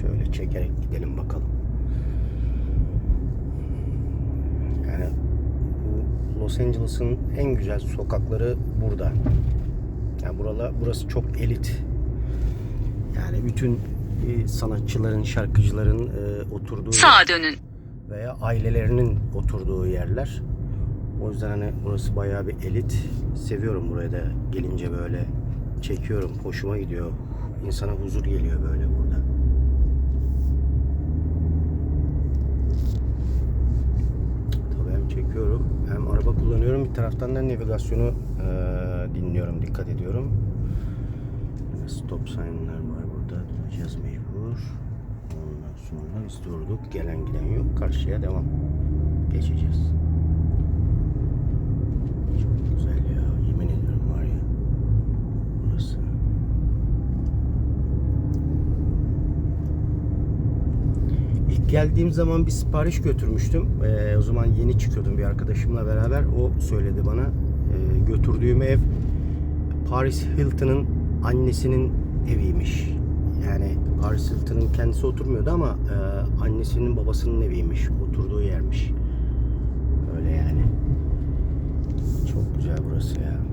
Şöyle çekerek gidelim bakalım. Yani bu Los Angeles'ın en güzel sokakları burada. Yani buralar, burası çok elit. Yani bütün e, sanatçıların, şarkıcıların e, oturduğu Sağa dönün. veya ailelerinin oturduğu yerler. O yüzden hani burası bayağı bir elit. Seviyorum buraya da gelince böyle çekiyorum. Hoşuma gidiyor. İnsana huzur geliyor böyle kullanıyorum. Bir taraftan da navigasyonu eee, dinliyorum, dikkat ediyorum. Stop sign'lar var burada. Duracağız mecbur. Ondan sonra biz durduk. Gelen giden yok. Karşıya devam. Geçeceğiz. Çok güzel ya. Yemin ediyorum var ya. Burası. Geldiğim zaman bir sipariş götürmüştüm. Ee, o zaman yeni çıkıyordum bir arkadaşımla beraber. O söyledi bana. Ee, götürdüğüm ev Paris Hilton'ın annesinin eviymiş. Yani Paris Hilton'ın kendisi oturmuyordu ama e, annesinin babasının eviymiş. Oturduğu yermiş. Öyle yani. Çok güzel burası ya.